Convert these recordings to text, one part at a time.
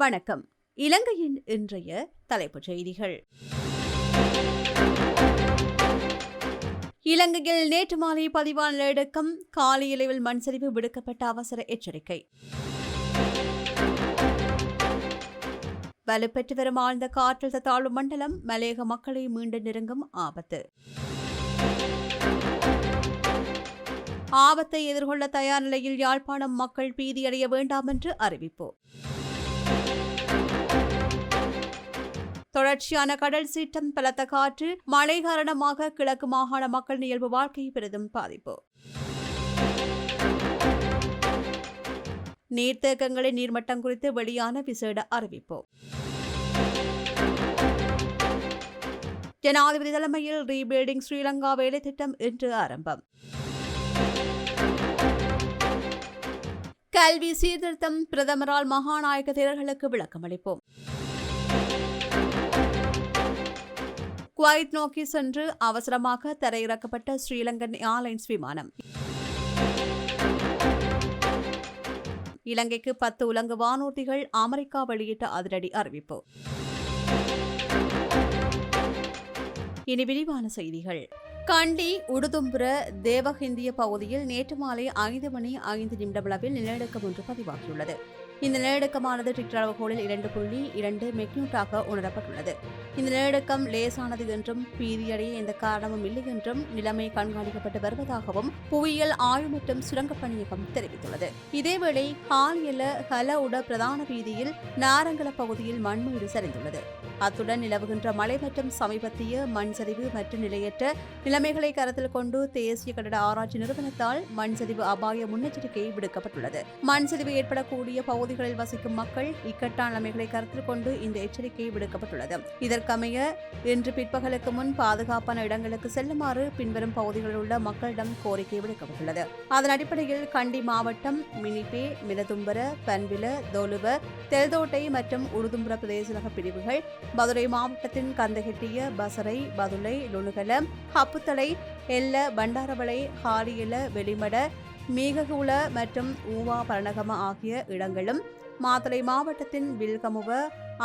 வணக்கம். இலங்கையின் இன்றைய தலைப்புச் செய்திகள். இலங்கையில் நேற்று மாலை பதிவான நிலநடுக்கம் காலையிலவில் மண் சரிவு விடுக்கப்பட்ட அவசர எச்சரிக்கை. வலுப்பெற்று வரும் ஆழ்ந்த காற்றழுத்த தாழ்வு மண்டலம் மலையக மக்களை மீண்டும் நெருங்கும் ஆபத்து. ஆபத்தை எதிர்கொள்ள தயார் நிலையில் யாழ்ப்பாணம் மக்கள் பீதியடைய வேண்டாம் என்று அறிவிப்பு. தொடர்ச்சியான கடல் சீற்றம் பலத்த காற்று மழை காரணமாக கிழக்கு மாகாண மக்கள் இயல்பு வாழ்க்கை பெரிதும் பாதிப்பு. நீர்த்தேக்கங்களின் நீர்மட்டம் குறித்து வெளியான விசேட அறிவிப்பு. ஜனாதிபதி தலைமையில் ரீபில்டிங் ஸ்ரீலங்கா வேலை திட்டம் இன்று ஆரம்பம். கல்வி சீர்திருத்தம் பிரதமரால் மகாநாயக தேர்தல்களுக்கு விளக்கமளிப்போம் குவைத் நோக்கி சென்று அவசரமாக தரையிறக்கப்பட்ட ஸ்ரீலங்கன் ஏர்லைன்ஸ் விமானம். இலங்கைக்கு பத்து உலங்கு வானூர்திகள் அமெரிக்கா வெளியிட்ட அதிரடி அறிவிப்பு. இனி விரிவான செய்திகள். கண்டி உடுதும்புர தேவஹிந்திய பகுதியில் நேற்று மாலை ஐந்து மணி ஐந்து நிமிடமளவில் நிலநடுக்கம் ஒன்று பதிவாகியுள்ளது. இந்த நிலநடுக்கமானது ரிக்டர் அளவுகோலில் இரண்டு புள்ளி இரண்டு மெக்னியூட்டாக உணரப்பட்டுள்ளது. இந்த நிலநடுக்கம் லேசானது என்றும் பீதியடைய எந்த காரணமும் இல்லை என்றும் நிலைமை கண்காணிக்கப்பட்டு வருவதாகவும் புவியியல் ஆய்வு மற்றும் சுரங்கப் பணியகம் தெரிவித்துள்ளது. இதேவேளை ஹாலியல ஹல உட பிரதான வீதியில் நாரங்கல பகுதியில் மண்மீடு சரிந்துள்ளது. அத்துடன் நிலவுகின்ற மழை மற்றும் சமீபத்திய மண் சரிவு மற்றும் நிலையற்ற நிலைமைகளை கருத்தில் கொண்டு தேசிய கட்டட ஆராய்ச்சி நிறுவனத்தால் மண் சரிவு அபாய முன்னெச்சரிக்கை விடுக்கப்பட்டுள்ளது. மண் சரிவு ஏற்படக்கூடிய பகுதிகளில் வசிக்கும் மக்கள் இக்கட்டான நிலைமைகளை கருத்தில் கொண்டு இந்த எச்சரிக்கை விடுக்கப்பட்டுள்ளது. இதற்கமைய இன்று பிற்பகலுக்கு முன் பாதுகாப்பான இடங்களுக்கு செல்லுமாறு பின்வரும் பகுதிகளில் உள்ள மக்களிடம் கோரிக்கை விடுக்கப்பட்டுள்ளது. அதன் அடிப்படையில் கண்டி மாவட்டம் மினிபே மிலதும்பர பன்வில தோலுவ தெல்தோட்டை மற்றும் உருதும்புர பிரதேச பிரிவுகள் மதுரை மாவட்டத்தின் கந்தகெட்டிய பசரை பதுளை நுணுகல ஹப்புத்தளை எல்ல பண்டாரவளை ஹாலியல வெளிமட மேககுல மற்றும் ஊவா பரணகம ஆகிய இடங்களும் மாத்தளை மாவட்டத்தின் வில்கமுவ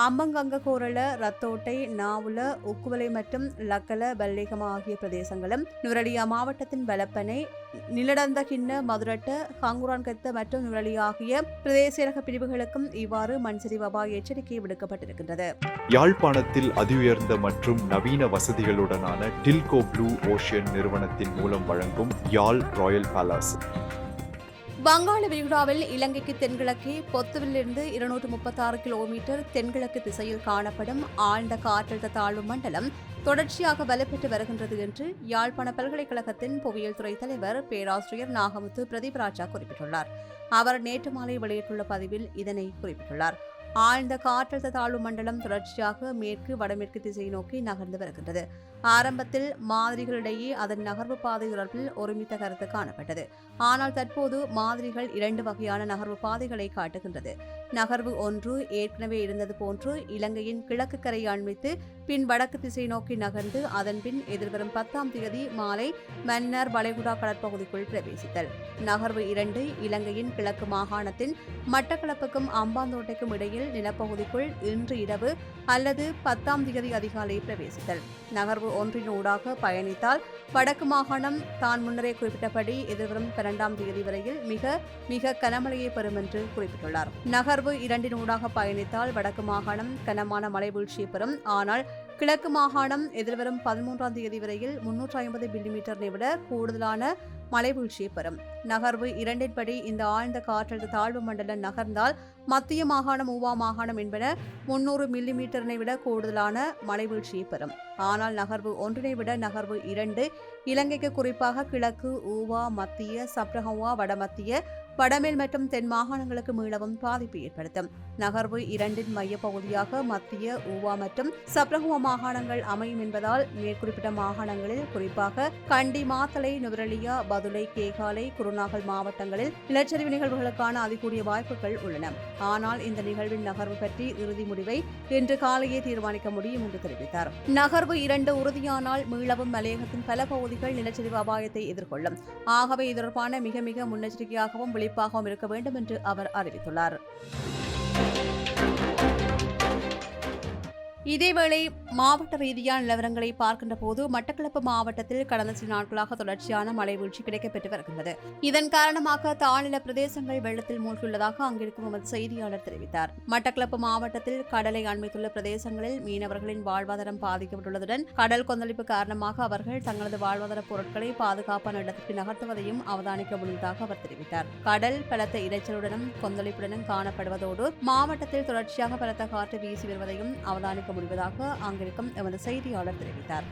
அம்பங்கங்ககோரள ரத்தோட்டை நாவுல உக்குவலை மற்றும் லக்கல பல்லேகம் ஆகிய பிரதேசங்களும் நுரலியா மாவட்டத்தின் வலப்பனை நிலடந்த கிண்ண மதுரட்ட ஹங்குரான்கத்த மற்றும் நுரலி ஆகிய பிரதேச பிரிவுகளுக்கும் இவ்வாறு மண்சரிவு அபாய எச்சரிக்கை விடுக்கப்பட்டிருக்கின்றது. யாழ்ப்பாணத்தில் அதிஉயர்ந்த மற்றும் நவீன வசதிகளுடனான டில்கோ ப்ளூ ஓஷியன் நிறுவனத்தின் மூலம் வழங்கும் யாழ் ராயல் பேலஸ். வங்காள விரிகுடாவில் இலங்கைக்கு தென்கிழக்கே பொத்துவிலிருந்து இருநூற்று முப்பத்தாறு கிலோமீட்டர் தென்கிழக்கு திசையில் காணப்படும் ஆழ்ந்த காற்றழுத்த தாழ்வு மண்டலம் தொடர்ச்சியாக வலுப்பெற்று வருகின்றது என்று யாழ்ப்பாண பல்கலைக்கழகத்தின் புவியியல் துறை தலைவர் பேராசிரியர் நாகமுத்து பிரதீப் ராஜா குறிப்பிட்டுள்ளார். அவர் நேற்று மாலை வெளியிட்டுள்ள பதிவில் இதனை குறிப்பிட்டுள்ளார். ஆழ்ந்த காற்றழுத்த தாழ்வு மண்டலம் தொடர்ச்சியாக மேற்கு வடமேற்கு திசை நோக்கி நகர்ந்து வருகின்றது. ஆரம்பத்தில் மாதிரிகளிடையே அதன் நகர்வு பாதை தொடர்பில் ஒருமித்த கருத்து காணப்பட்டது. ஆனால் தற்போது மாதிரிகள் இரண்டு வகையான நகர்வு பாதைகளை காட்டுகின்றது. நகர்வு ஒன்று ஏற்கனவே இருந்தது போன்று இலங்கையின் கிழக்கு கரையை அண்மித்து பின் வடக்கு திசை நோக்கி நகர்ந்து அதன்பின் எதிர்வரும் பத்தாம் தேதி மாலை மன்னர் வளைகுடா கடற்பகுதிக்குள் பிரவேசித்தல். நகர்வு இரண்டு இலங்கையின் கிழக்கு மாகாணத்தின் மட்டக்களப்புக்கும் அம்பாந்தோட்டைக்கும் இடையில் நிலப்பகுதிக்குள் இன்று இரவு அல்லது பத்தாம் தேதி அதிகாலை பிரவேசித்தல். நகர்வு ஒன்றின் ஊடாக பயணித்தால் வடக்கு மாகாணம் தான் முன்னரே குறிப்பிட்டபடி எதிர்வரும் பன்னெண்டாம் தேதி வரையில் மிக மிக கனமழையை பெறும் என்று குறிப்பிட்டுள்ளார். நகர்வு இரண்டின் ஊடாக பயணித்தால் வடக்கு மாகாணம் கனமான மழை வீழ்ச்சியை பெறும். ஆனால் கிழக்கு மாகாணம் எதிர்வரும் பதிமூன்றாம் தேதி வரையில் முன்னூற்றி ஐம்பது மில்லிமீட்டரை விட கூடுதலான மழை வீழ்ச்சியை பெறும். நகர்வு இரண்டின்படி இந்த ஆழ்ந்த காற்றழுத்த தாழ்வு மண்டலம் நகர்ந்தால் மத்திய மாகாணம் ஊவா மாகாணம் என்பன முன்னூறு மில்லிமீட்டரினை விட கூடுதலான மழை வீழ்ச்சியை பெறும். ஆனால் நகர்வு ஒன்றினை விட நகர்வு இரண்டு இலங்கைக்கு குறிப்பாக கிழக்கு ஊவா மத்திய சப்ரஹவா வடமத்திய வடமேல் மற்றும் தென் மாகாணங்களுக்கு மீளவும் பாதிப்பு ஏற்படுத்தும். நகர்வு இரண்டின் மையப்பகுதியாக மத்திய ஊவா மற்றும் சப்ரகுவ மாகாணங்கள் அமையும் என்பதால் மேற்குறிப்பிட்ட மாகாணங்களில் குறிப்பாக கண்டி மாத்தலை நுவரலியா பதுளை கேகாலை குருநாகல் மாவட்டங்களில் நிலச்சரிவு நிகழ்வுகளுக்கான அதிகூடிய வாய்ப்புகள் உள்ளன. ஆனால் இந்த நிகழ்வின் நகர்வு பற்றி இறுதி முடிவை இன்று காலையே தீர்மானிக்க முடியும் என்று தெரிவித்தார். நகர்வு இரண்டு உறுதியானால் மீளவும் மலையகத்தின் பல பகுதிகள் நிலச்சரிவு அபாயத்தை எதிர்கொள்ளும். ஆகவே இது தொடர்பான மிக மிக முன்னெச்சரிக்கையாகவும் செழிப்பாகவும் இருக்க வேண்டும் என்று அவர் அறிவித்துள்ளார். இதேவேளை மாவட்ட ரீதியான நிலவரங்களை பார்க்கின்ற போது மட்டக்களப்பு மாவட்டத்தில் கடந்த சில நாட்களாக தொடர்ச்சியான மழை வீழ்ச்சி கிடைக்கப்பெற்று வருகின்றது. இதன் காரணமாக தாழ்நில பிரதேசங்கள் வெள்ளத்தில் மூழ்கியுள்ளதாக அங்கிருக்கும் எமது செய்தியாளர் தெரிவித்தார். மட்டக்களப்பு மாவட்டத்தில் கடலை அண்மைத்துள்ள பிரதேசங்களில் மீனவர்களின் வாழ்வாதாரம் பாதிக்கப்பட்டுள்ளதுடன் கடல் கொந்தளிப்பு காரணமாக அவர்கள் தங்களது வாழ்வாதார பொருட்களை பாதுகாப்பான இடத்திற்கு நகர்த்துவதையும் அவதானிக்க முடிந்ததாக அவர் தெரிவித்தார். கடல் பலத்த இரைச்சலுடனும் கொந்தளிப்புடனும் காணப்படுவதோடு மாவட்டத்தில் தொடர்ச்சியாக பலத்த காற்று வீசி வருவதையும் அவதானிக்க முடிவதாக அங்கு இருக்கும் எமது செய்தியாளர் தெரிவித்தார்.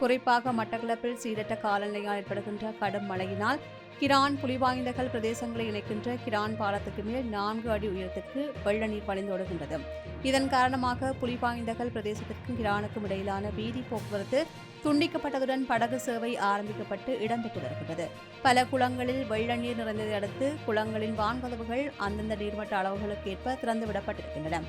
குறிப்பாக மட்டக்களப்பில் சீரற்ற காலநிலையால் ஏற்படுகின்ற கடும் மழையினால் கிரான் புலிவாய்ந்தகல் பிரதேசங்களை இணைக்கின்ற கிரான் பாலத்துக்கு மேல் நான்கு அடி உயரத்திற்கு வெள்ள நீர் வழிந்தோடுகின்றது இதன் காரணமாக புலிவாய்ந்தகல் பிரதேசத்திற்கும் கிரானுக்கும் இடையிலான வீதி போக்குவரத்து துண்டிக்கப்பட்டதுடன் படகு சேவை ஆரம்பிக்கப்பட்டு இடம்பெற்று வருகின்றது. பல குளங்களில் வெள்ள நீர் நிறைந்ததை அடுத்து குளங்களின் வான்கதவுகள் அந்தந்த நீர்மட்ட அளவுகளுக்கு ஏற்ப திறந்துவிடப்பட்டிருக்கின்றன.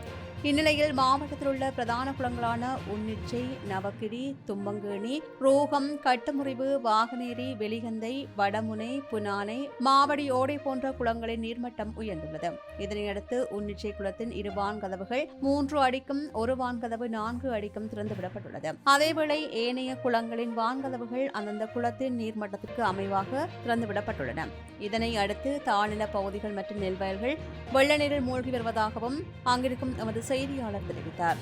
இந்நிலையில் மாவட்டத்தில் உள்ள பிரதான குளங்களான உன்னிச்சை நவக்கிரி தும்பங்கேணி ரோகம் கட்டுமுறிவு வாகனேரி வெளிகந்தை வடமுனை புனானை மாவடி ஓடை போன்ற குளங்களின் நீர்மட்டம் உயர்ந்துள்ளது. இதனையடுத்து உன்னிச்சை குளத்தின் இரு வான்கதவுகள் மூன்று அடிக்கும் ஒரு வான்கதவு நான்கு அடிக்கும் திறந்துவிடப்பட்டுள்ளது. அதேவேளை ஏனைய குளங்களின் வான்கதவுகள் அந்தந்த குளத்தின் நீர்மட்டத்திற்கு அமைவாக திறந்துவிடப்பட்டுள்ளன. இதனை அடுத்து தாழ்நில பகுதிகள் மற்றும் நெல்வயல்கள் வெள்ள நீரில் மூழ்கி வருவதாகவும் அங்கிருக்கும் எமது செய்தியாளர் தெரிவித்தார்.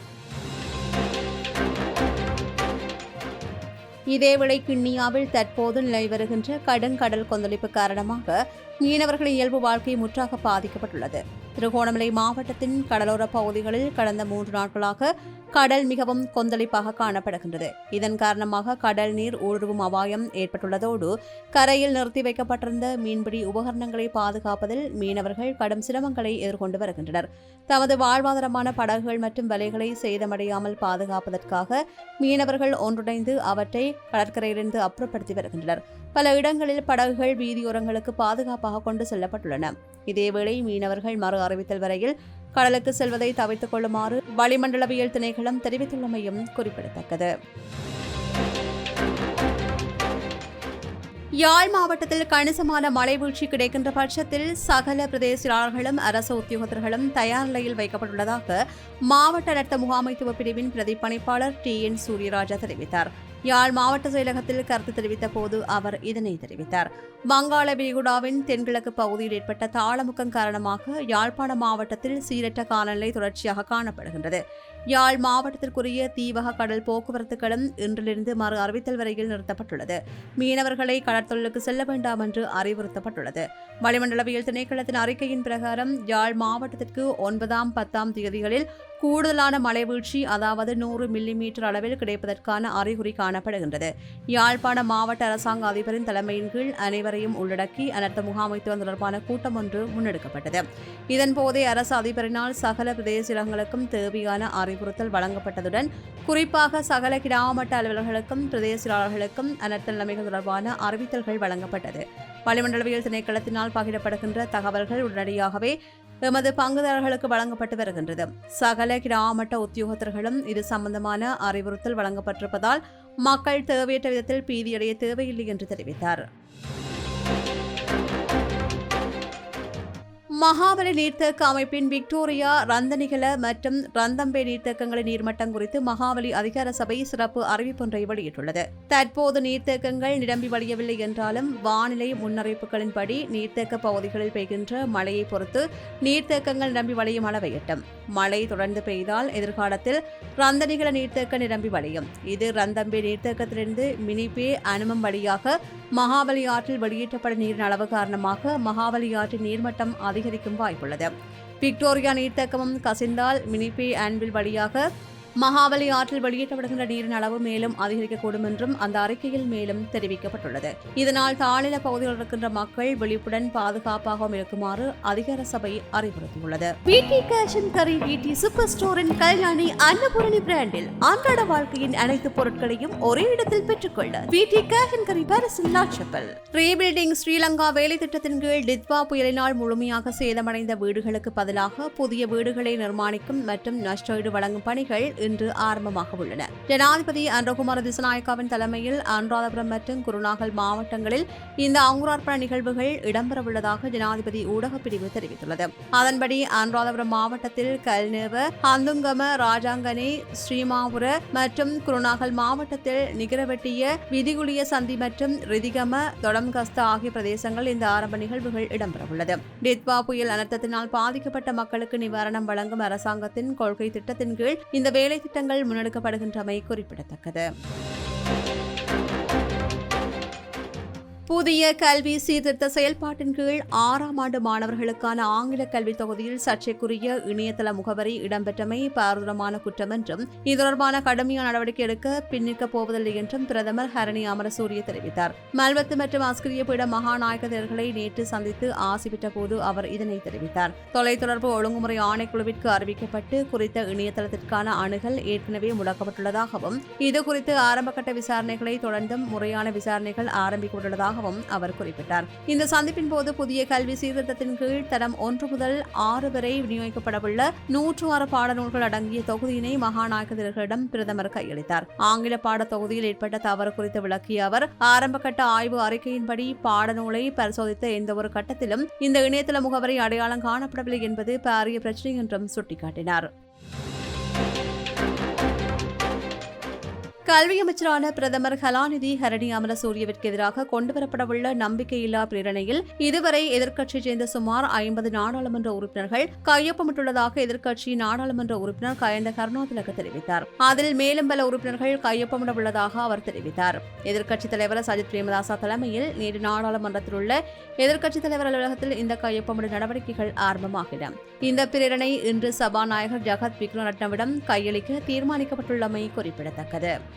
இதேவேளை கிண்ணியாவில் தற்போது நிலவி வருகின்ற கடுங்கடல் கொந்தளிப்பு காரணமாக மீனவர்களின் இயல்பு வாழ்க்கை முற்றாக பாதிக்கப்பட்டுள்ளது. திருகோணமலை மாவட்டத்தின் கடலோர பகுதிகளில் கடந்த மூன்று நாட்களாக கடல் மிகவும் கொந்தளிப்பாக காணப்படுகின்றது. இதன் காரணமாக கடல் நீர் ஊடுருவும் அபாயம் ஏற்பட்டுள்ளதோடு கரையில் நிறுத்தி வைக்கப்பட்டிருந்த மீன்பிடி உபகரணங்களை பாதுகாப்பதில் மீனவர்கள் கடும் சிரமங்களை எதிர்கொண்டு வருகின்றனர். தமது வாழ்வாதாரமான படகுகள் மற்றும் வலைகளை சேதமடையாமல் பாதுகாப்பதற்காக மீனவர்கள் ஒன்றிணைந்து அவற்றை கடற்கரையிலிருந்து அப்புறப்படுத்தி வருகின்றனர். பல இடங்களில் படகுகள் வீதியோரங்களுக்கு பாதுகாப்பாக கொண்டு செல்லப்பட்டுள்ளன. இதேவேளை மீனவர்கள் மறு அறிவித்தல் வரையில் கடலுக்கு செல்வதை தவிர்த்துக் கொள்ளுமாறு வளிமண்டலவியல் திணைக்களம் தெரிவித்துள்ளமையும் குறிப்பிடத்தக்கது. யாழ் மாவட்டத்தில் கணிசமான மழை வீழ்ச்சி கிடைக்கின்ற பட்சத்தில் சகல பிரதேசியாளர்களும் அரசு உத்தியோகத்தர்களும் தயார் நிலையில் வைக்கப்பட்டுள்ளதாக மாவட்ட ரத்த முகாமைத்துவ பிரிவின் பிரதிப்பணிப்பாளர் டி என் சூரியராஜா தெரிவித்தார். யாழ் மாவட்ட செயலகத்தில் கருத்து தெரிவித்த போது அவர் இதனை தெரிவித்தார். வங்காள விரிகுடாவின் தென்கிழக்கு பகுதியில் ஏற்பட்ட தாளமுக்கம் காரணமாக யாழ்ப்பாண மாவட்டத்தில் சீரற்ற காலநிலை தொடர்ச்சியாக காணப்படுகின்றது. யாழ் மாவட்டத்திற்குரிய தீவக கடல் போக்குவரத்துகளும் இன்றிலிருந்து மறு அறிவித்தல் வரையில் நிறுத்தப்பட்டுள்ளது. மீனவர்களை கடற்தொழிலுக்கு செல்ல வேண்டாம் என்று அறிவுறுத்தப்பட்டுள்ளது. வளிமண்டலவியல் திணைக்களத்தின் அறிக்கையின் பிரகாரம் யாழ் மாவட்டத்திற்கு ஒன்பதாம் பத்தாம் தேதிகளில் கூடுதலான மலைவீழ்ச்சி அதாவது நூறு மில்லிமீட்டர் அளவில் கிடைப்பதற்கான அறிகுறி காணப்படுகின்றது. யாழ்ப்பாண மாவட்ட அரசாங்க அதிபரின் தலைமையின் கீழ் அனைவரையும் உள்ளடக்கி அனர்த்த முகாமைத்துவம் தொடர்பான கூட்டம் ஒன்று முன்னெடுக்கப்பட்டது. இதன்போதே அரசு அதிபரினால் சகல பிரதேச இடங்களுக்கும் தேவையான அறிவுறுத்தல் வழங்கப்பட்டதுடன் குறிப்பாக சகல கிராமட்ட அலுவலர்களுக்கும் பிரதேசர்களுக்கும் அனர்த்த நிலைமைகள் தொடர்பான அறிவித்தல்கள் வழங்கப்பட்டது. வளிமண்டலவியல் திணைக்களத்தினால் பகிரப்படுகின்ற தகவல்கள் உடனடியாகவே எமது பங்குதாரர்களுக்கு வழங்கப்பட்டு வருகின்றது. சகல கிராமட்ட உத்தியோகத்தர்களும் இது சம்பந்தமான அறிவுறுத்தல் வழங்கப்பட்டிருப்பதால் மக்கள் தேவையற்ற விதத்தில் பீதியடைய தேவையில்லை என்று தெரிவித்தார். மகாபலி நீர்த்தேக்க அமைப்பின் விக்டோரியா ரந்தனிகல மற்றும் ரந்தம்பே நீர்த்தேக்கங்களின் நீர்மட்டம் குறித்து மகாபலி அதிகார சபை சிறப்பு அறிவிப்பொன்றை வெளியிட்டுள்ளது. தற்போது நீர்த்தேக்கங்கள் நிரம்பி வழியவில்லை என்றாலும் வானிலை முன்னறிவிப்புகளின்படி நீர்த்தேக்க பகுதிகளில் பெய்கின்ற மழையை பொறுத்து நீர்த்தேக்கங்கள் நிரம்பி வழியும் அளவை எட்டும். மழை தொடர்ந்து பெய்தால் எதிர்காலத்தில் ரந்தனிகல நீர்த்தேக்க நிரம்பி வழியும். இது ரந்தம்பே நீர்த்தேக்கத்திலிருந்து மினிபே அனுமம் வழியாக மகாபலி ஆற்றில் வெளியேற்றப்படும் நீரின் அளவு காரணமாக மகாபலி ஆற்றின் நீர்மட்டம் அதிகரிக்கும் வாய்ப்புள்ளது. விக்டோரியா நீர்த்தேக்கமும் கசிந்தால் மினிபி ஆன்வில் வழியாக மகாபலி ஆற்றில் வெளியேற்றப்படுகின்ற நீரின் அளவு மேலும் அதிகரிக்கக்கூடும் என்றும் அந்த அறிக்கையில் மேலும் தெரிவிக்கப்பட்டுள்ளது. இதனால் தாழ்நில பகுதிகளில் இருக்கின்ற மக்கள் விழிப்புடன் பாதுகாப்பாகவும் இருக்குமாறு அதிகார சபை அறிவுறுத்தியுள்ளது. பிடி கேஷன் கரி பிடி சூப்பர் ஸ்டோரின் கல்யாணி அன்னபூரணி பிராண்டில் அன்றாட வாழ்க்கையின் அனைத்து பொருட்களையும் ஒரே இடத்தில் பெற்றுக்கொள்ள பிடி கேஷன் கரி பாரிஸில் லாட்சப்பல் ரீபில்டிங் ஸ்ரீலங்கா வேலை திட்டத்தின் கீழ் டித்வா புயலினால் முழுமையாக சேதமடைந்த வீடுகளுக்கு பதிலாக புதிய வீடுகளை நிர்மாணிக்கும் மற்றும் நஷ்டஈடு வழங்கும் பணிகள் இன்று ஆரம்பமாக உள்ளன. ஜனாதிபதி அன்றகுமார திசநாயக்காவின் தலைமையில் அனுராதபுரம் மற்றும் குருநாகல் மாவட்டங்களில் இந்த அங்குரார்ப்பண நிகழ்வுகள் இடம்பெறவுள்ளதாக ஜனாதிபதி ஊடகப் பிரிவு தெரிவித்துள்ளது. அதன்படி அனுராதபுரம் மாவட்டத்தில் கல்நேவ அந்துங்கம ராஜாங்கனே ஸ்ரீமாபுர மற்றும் குருநாகல் மாவட்டத்தில் நிகரவெட்டிய விதிகுளிய சந்தி மற்றும் ரிதிகம தொடம்கஸ்த ஆகிய பிரதேசங்கள் இந்த ஆரம்ப நிகழ்வுகள் இடம்பெறவுள்ளது. டித்வா புயல் அனர்த்தத்தினால் பாதிக்கப்பட்ட மக்களுக்கு நிவாரணம் வழங்கும் அரசாங்கத்தின் கொள்கை திட்டத்தின் கீழ் இந்த வேலை திட்டங்கள் முன்னெடுக்கப்படுகின்றமை குறிப்பிடத்தக்கது. புதிய கல்வி சீர்திருத்த செயல்பாட்டின் கீழ் ஆறாம் ஆண்டு மாணவர்களுக்கான ஆங்கில கல்வி தொகுதியில் சர்ச்சைக்குரிய இணையதள முகவரி இடம்பெற்றமை பாரதூரமான குற்றம் என்றும் இது தொடர்பான கடுமையான நடவடிக்கை எடுக்க பின்னிற்கப் போவதில்லை என்றும் பிரதமர் ஹரணி அமரசூரிய தெரிவித்தார். மல்வத்து மற்றும் ஆஸ்கிரிய பீட மகாநாயக தேர்களை நேற்று சந்தித்து ஆசிவிட்ட போது அவர் இதனை தெரிவித்தார். தொலைத்தொடர்பு ஒழுங்குமுறை ஆணைக்குழுவிற்கு அறிவிக்கப்பட்டு குறித்த இணையதளத்திற்கான அணுகல் ஏற்கனவே முடக்கப்பட்டுள்ளதாகவும் இது குறித்து ஆரம்பகட்ட விசாரணைகளை தொடர்ந்தும் முறையான விசாரணைகள் இருப்பதாகவும் அவர் குறிப்பிட்டார். இந்த சந்திப்பின் போது புதிய கல்வி சீர்திருத்தத்தின் கீழ் தரம் ஒன்று முதல் ஆறு வரை விநியோகிக்கப்படவுள்ள நூற்று ஆறு பாடநூல்கள் அடங்கிய தொகுதியினை மகாநாயகர்களிடம் பிரதமர் கையளித்தார். ஆங்கில பாட தொகுதியில் ஏற்பட்ட தவறு குறித்து விளக்கிய அவர் ஆரம்பகட்ட ஆய்வு அறிக்கையின்படி பாடநூலை பரிசோதித்த எந்த ஒரு கட்டத்திலும் இந்த இணையதள முகவரி அடையாளம் காணப்படவில்லை என்பது பாரிய பிரச்சினை என்றும் சுட்டிக்காட்டினார். கல்வி அமைச்சரான பிரதமர் கலாநிதி ஹரணி அமலசூரியவிற்கு எதிராக கொண்டுவரப்படவுள்ள நம்பிக்கையில்லா பிரேரணையில் இதுவரை எதிர்க்கட்சியைச் சேர்ந்த சுமார் ஐம்பது நாடாளுமன்ற உறுப்பினர்கள் கையொப்பமிட்டுள்ளதாக எதிர்க்கட்சி நாடாளுமன்ற உறுப்பினர் கயந்த கருணாதிலக தெரிவித்தார். அதில் மேலும் பல உறுப்பினர்கள் கையொப்பமிட உள்ளதாக அவர் தெரிவித்தார். எதிர்க்கட்சித் தலைவர் சஜித் பிரேமதாசா தலைமையில் நேற்று நாடாளுமன்றத்தில் உள்ள எதிர்க்கட்சித் தலைவர் அலுவலகத்தில் இந்த கையொப்பமிடும் நடவடிக்கைகள் ஆரம்பமாகின. இந்த பிரேரணை இன்று சபாநாயகர் ஜகத் விக்ரமரட்னவிடம் கையளிக்க தீர்மானிக்கப்பட்டுள்ளமை குறிப்பிடத்தக்கது.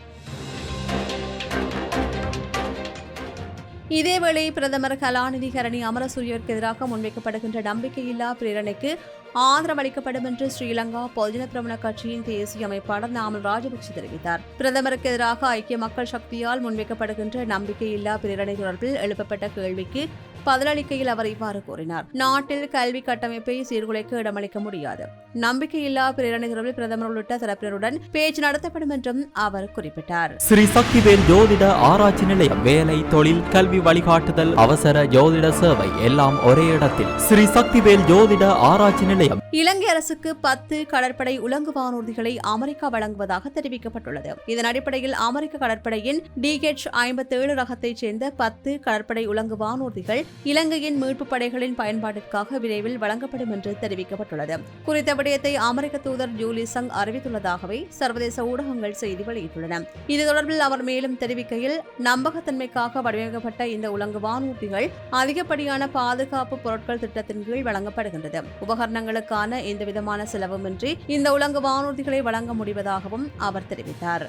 இதேவேளை பிரதமர் கலாநிதி கரணி அமரசூரியருக்கு எதிராக முன்வைக்கப்படுகின்ற நம்பிக்கையில்லா பிரேரணைக்கு ஆதரவளிக்கப்படும் என்று ஸ்ரீலங்கா பொதுஜன பிரமண கட்சியின் தேசிய அமைப்பாளர் நாமல் ராஜபக்ஷ தெரிவித்தார். பிரதமருக்கு எதிராக ஐக்கிய மக்கள் சக்தியால் முன்வைக்கப்படுகின்ற நம்பிக்கையில்லா பிரேரணை தொடர்பில் எழுப்பப்பட்ட கேள்விக்கு பதிலளிக்கையில் அவர் இவ்வாறு கூறினார். நாட்டில் கல்வி கட்டமைப்பை சீர்குலைக்க இடமளிக்க முடியாது. நம்பிக்கையில்லா பிரேரணை தொடர்பில் பிரதமர் உள்ளிட்ட தரப்பினருடன் பேச்சு நடத்தப்படும் என்றும் அவர் குறிப்பிட்டார். ஸ்ரீ சக்திவேல் ஜோதிட ஆராய்ச்சி நிலையம் வேலை தொழில் கல்வி வழிகாட்டுதல் அவசர ஜோதிட சேவை எல்லாம் ஒரே இடத்தில். ஸ்ரீ சக்திவேல் ஜோதிட ஆராய்ச்சி நிலையம் நிலையம். இலங்கை அரசுக்கு பத்து கடற்படை உலங்கு வானூர்திகளை அமெரிக்கா வழங்குவதாக தெரிவிக்கப்பட்டுள்ளது. இதன் அடிப்படையில் அமெரிக்க கடற்படையின் டிஹெச் ஐம்பத்தி ஏழு ரகத்தைச் சேர்ந்த பத்து கடற்படை உலங்கு வானூர்திகள் இலங்கையின் மீட்பு படைகளின் பயன்பாட்டிற்காக விரைவில் வழங்கப்படும் என்று தெரிவிக்கப்பட்டுள்ளது. குறித்த விடயத்தை அமெரிக்க தூதர் ஜூலி சங் அறிவித்துள்ளதாகவே சர்வதேச ஊடகங்கள் செய்தி வெளியிட்டுள்ளன. இது தொடர்பில் அவர் மேலும் தெரிவிக்கையில் நம்பகத்தன்மைக்காக வடிவமைக்கப்பட்ட இந்த உலங்கு வானூர்திகள் அதிகப்படியான பாதுகாப்பு பொருட்கள் திட்டத்தின் கீழ் வழங்கப்படுகின்றது. உபகரணங்கள் உபகரணங்களுக்கான எந்தவிதமான செலவுமின்றி இந்த உலங்கு வானூர்திகளை வழங்க முடிவதாகவும் அவர் தெரிவித்தார்.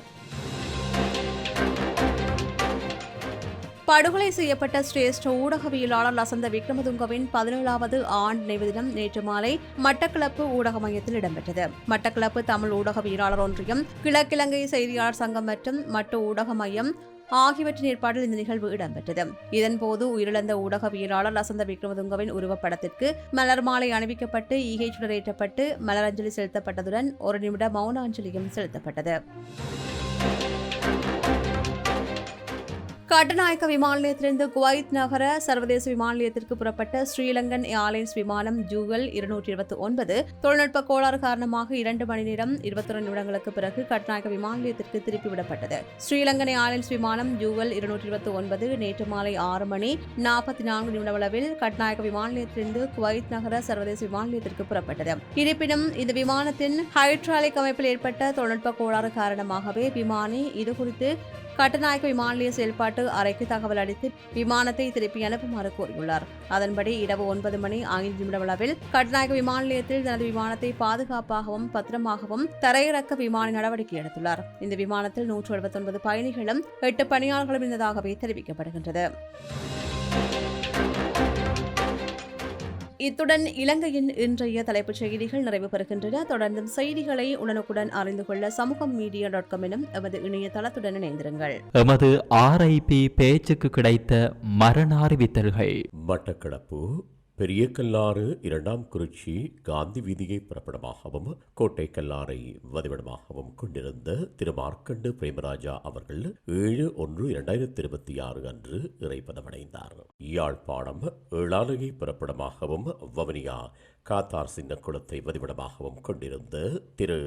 படுகொலை செய்யப்பட்ட சிரேஷ்ட ஊடகவியலாளர் லசந்த விக்ரமதுங்கவின் பதினேழாவது ஆண்டு நினைவு தினம் நேற்று மாலை மட்டக்களப்பு ஊடக மையத்தில் இடம்பெற்றது. மட்டக்களப்பு தமிழ் ஊடகவியலாளர் ஒன்றியம் கிழக்கிழங்கை செய்தியாளர் சங்கம் மற்றும் மட்டு ஊடக மையம் ஆகியவற்றின் ஏற்பாட்டில் இந்த நிகழ்வு இடம்பெற்றது. இதன்போது உயிரிழந்த ஊடகவியலாளர் லசந்த விக்ரமதுங்கவின் உருவப்படத்திற்கு மலர் மாலை அணிவிக்கப்பட்டு ஈகை சுடரேற்றப்பட்டு மலரஞ்சலி செலுத்தப்பட்டதுடன் ஒரு நிமிட மௌன அஞ்சலியும் செலுத்தப்பட்டது. கட்டநாயக்க விமான நிலையத்திலிருந்து குவைத் நகர சர்வதேச விமான நிலையத்திற்கு புறப்பட்ட ஸ்ரீலங்கன் ஏர்லைன்ஸ் விமானம் ஜூகல் இருநூற்றி இருபத்தி ஒன்பது. தொழில்நுட்ப கோளாறு காரணமாக இரண்டு மணி நேரம் இருபத்தொரு நிமிடங்களுக்கு பிறகு கட்டநாயக்க விமான நிலையத்திற்கு திருப்பி விடப்பட்டது ஸ்ரீலங்கன் ஏர்லைன்ஸ் விமானம் ஜூகல் இருநூற்றி இருபத்தி ஒன்பது நேற்று மாலை ஆறு மணி நாற்பத்தி நான்கு நிமிடவளவில் கட்நாயக்க விமான நிலையத்திலிருந்து குவைத் நகர சர்வதேச விமான நிலையத்திற்கு புறப்பட்டது. இருப்பினும் இந்த விமானத்தின் ஹைட்ராலிக் அமைப்பில் ஏற்பட்ட தொழில்நுட்ப கோளாறு காரணமாகவே விமானி இதுகுறித்து கட்டுநாயக்க விமான நிலைய செயல்பாட்டு அறைக்கு தகவல் அளித்து விமானத்தை திருப்பி அனுப்புமாறு கூறியுள்ளார் அதன்படி இரவு ஒன்பது மணி ஐந்து நிமிட அளவில் கட்டுநாயக்க விமான நிலையத்தில் தனது விமானத்தை பாதுகாப்பாகவும் பத்திரமாகவும் தரையிறக்க விமான நடவடிக்கை எடுத்துள்ளார். இந்த விமானத்தில் நூற்று எழுபத்தொன்பது பயணிகளும் எட்டு பணியாளர்களும் இருந்ததாகவே தெரிவிக்கப்படுகின்றது. இத்துடன் இலங்கையின் இன்றைய தலைப்புச் செய்திகள் நிறைவு பெறுகின்றன. தொடர்ந்தும் செய்திகளை உடனுக்குடன் அறிந்து கொள்ள சமூகம் மீடியா டாட் காம் எனும் எமது இணையதளத்துடன் இணைந்திருங்கள். எமது ஆர்ஐபி பேச்சுக்கு கிடைத்த மரண அறிவித்தல்கள். மட்டக்களப்பு பெரிய கல்லாறு இரண்டாம் குறிச்சி காந்தி வீதியை புறப்படமாகவும் கோட்டை கல்லாறை வதிவிடமாகவும் கொண்டிருந்த திரு மார்க்கண்டு பிரேமராஜா அவர்கள் ஏழு ஒன்று இரண்டாயிரத்தி இருபத்தி ஆறு அன்று இறைப்பதமடைந்தார் யாழ்ப்பாணம் ஏழாலையை புறப்படமாகவும் வவனியா காத்தார் சின்ன குளத்தை வதிவிடமாகவும் கொண்டிருந்த திரு.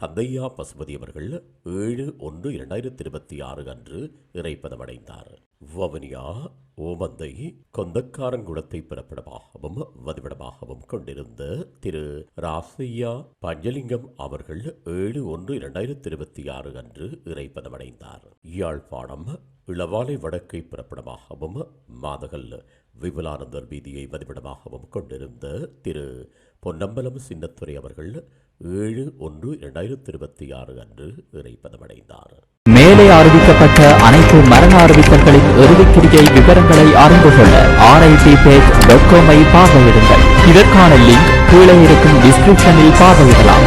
கந்தையா பசுபதி அவர்கள் ஏழு ஒன்று இரண்டாயிரத்தி இருபத்தி ஆறு அன்று இறைப்பதமடைந்தார் வவனியா ஓமந்தை கொந்தக்காரங்குளத்தை பிறப்பிடமாகவும் வதிவிடமாகவும் கொண்டிருந்த திரு. ராசையா பஞ்சலிங்கம் அவர்கள் ஏழு ஒன்று இரண்டாயிரத்தி இருபத்தி ஆறு அன்று இறைப்பதமடைந்தார் யாழ்ப்பாணம் இளவாலை வடக்கை பிறப்பிடமாகவும் மாதகல் விபுலானந்தர் வீதியை வதிவிடமாகவும் கொண்டிருந்த திரு பொன்னம்பலம் சின்னத்துறை அவர்கள் ஏழு ஒன்று இரண்டாயிரத்தி இருபத்தி ஆறு அன்று இறைப்பதமடைந்தார் மேலே அறிவிக்கப்பட்ட அனைத்து மரண அறிவித்தல்களின் இறுதிக்கிரியை விவரங்களை அறிந்து கொள்ள ஆர்ஐடி பேஜ் டாட் காமை பார்வையிடுங்கள். இதற்கான லிங்க் கீழே இருக்கும் டிஸ்கிரிப்ஷனில் பார்வையிடலாம்.